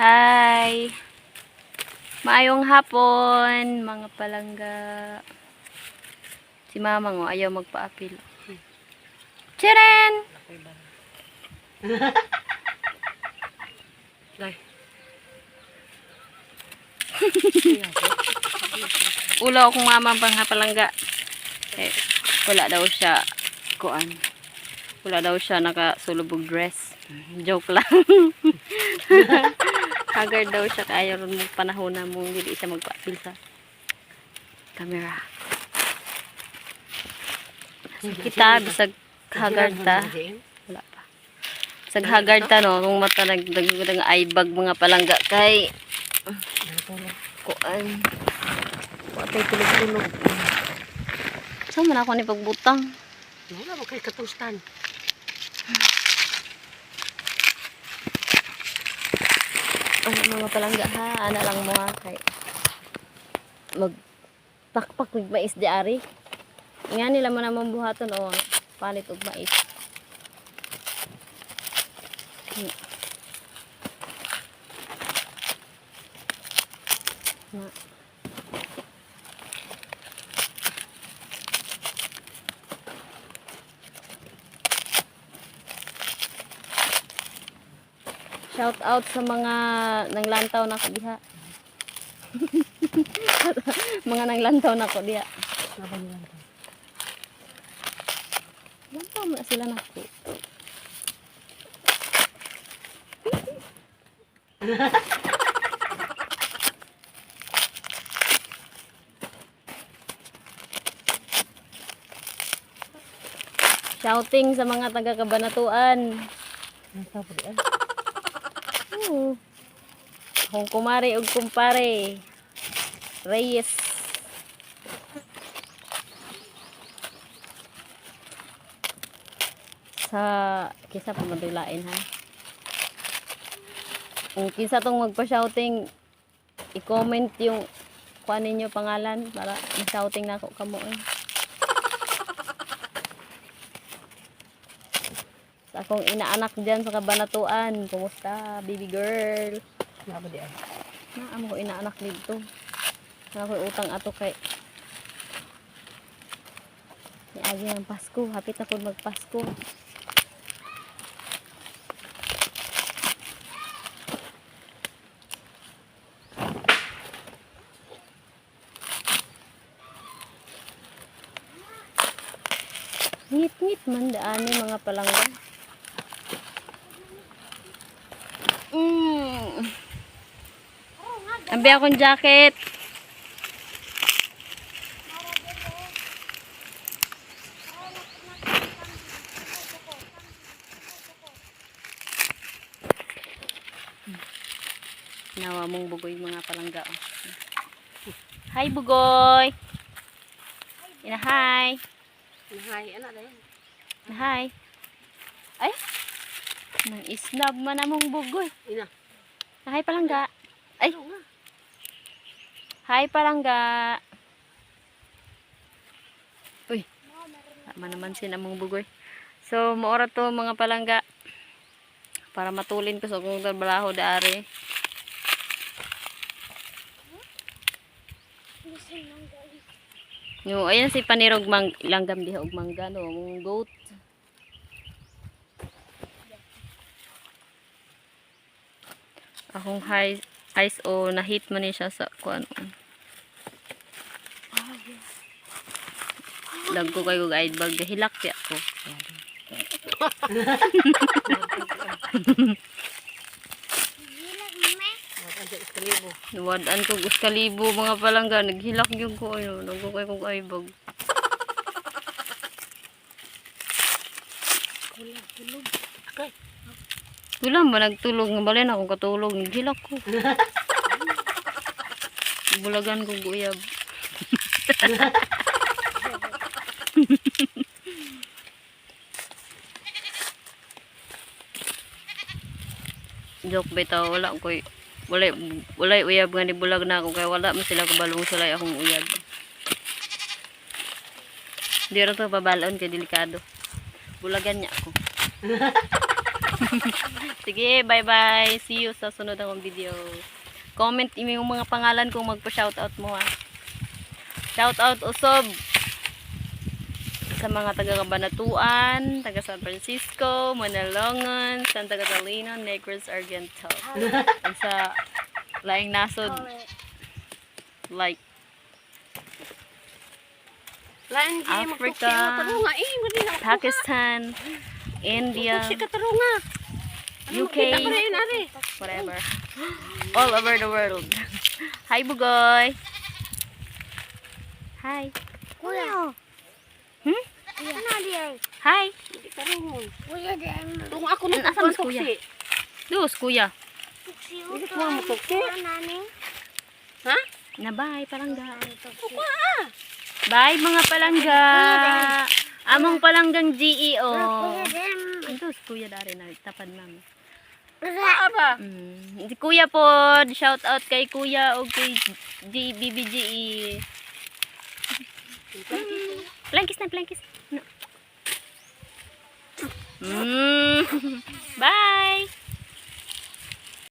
Hi! Maayong hapon, mga palangga. Si mama ngo, ayaw magpa-apil. Chiren! Ulo akong mama pang palangga. Eh, wala daw siya kuan. Wala daw siya nakasulubog dress. Joke lang. Haggard daw siya kaya ron mo panahon na mo hindi siya magpa-apil sa camera. Kita bisag haggard ta. Wala pa. Bisag haggard ta no kung mata nagdag nag aibag mga palangga kay kuan. Watay tulog-tulog. Saan man ako ni pagbutang? Wala mo kay katustan. Ano mga palangga ha? Ana lang mo ha kay mag pakpak with mais di ari. Nga nila man naman buhaton o palit og mais. Hmm. Shout out sa mga nanglantaw na ko mga nanglantaw na ko diha. Lantaw na sila na ko. Shouting sa mga taga-kabanatuan. Oo. Akong kumari ug kumpare. Reyes. Sa kisa pa madulain ha. Kung kisa tong magpa-shouting, i-comment yung kuan ninyo pangalan para ma-shouting na ako kamo eh. Akong inaanak dyan sa kabanatuan. Kumusta, baby girl? Nga ba di ay? Naam ko inaanak dito. Na ako utang ato kay ni agi ng Pasko. Hapit na po magpasko. Ngit-ngit man daan yung mga palangga. Mm. Ambi akong jacket. Nawa mong bugoy mga palangga. oh. Hi bugoy. Ina hi. Nahay, anak na yan. Ina hi. Ay. Nang isnab man among bugoy. Ina. Hi palangga. Ay. Ano? Hi palangga. Uy. Tama naman si namong bugoy. So, maora to mga palangga. Para matulin ko sa kung balaho daari. Yo, ayan si panirog mang langgam diha og mangga no, mong goat. Akong high ice o na-hit man ni siya sa kuan. Dagko kayo guide bag hilak ya ko. Wala dyan iskalibo. Nawadaan ko guskalibo mga palangga naghilak yung ko ano, dagko kay kog aibag. Kulang, kulog. Akay. Wala ba nagtulog nga balay na akong katulog naghilak ko. Bulagan ko guyab. Joke bitaw wala ko wala wala uyab nga ni bulag na ako kay wala man sila kabalong sulay akong uyab. Di ra to babalon kay delikado. Bulagan niya ako. Sige, bye-bye. See you sa sunod akong video. Comment yung mga pangalan kung magpa-shoutout mo ha. Shoutout usob sa mga taga Cabanatuan, taga San Francisco, Manalongan, Santa Catalina, Negros, Argento. At sa laing nasod like Africa. Eh. Pakistan, India. UK, ari. whatever. All over the world. Hi, Bugoy. Hi. Kuya. Hmm? Ano? Hi. Kuya. Tung ako na Asan mas kuya? Dus, kuya. Hindi ko mo. Naning. Ha? Na bye, palangga. Ah. Bye, mga palangga. Among palanggang GEO. Dus, kuya dari na. Tapad mami. Kuha ba? Mm. Si Kuya po, shout out kay Kuya o kay G BBGE. Plankis na, plankis. No. Mm. Bye.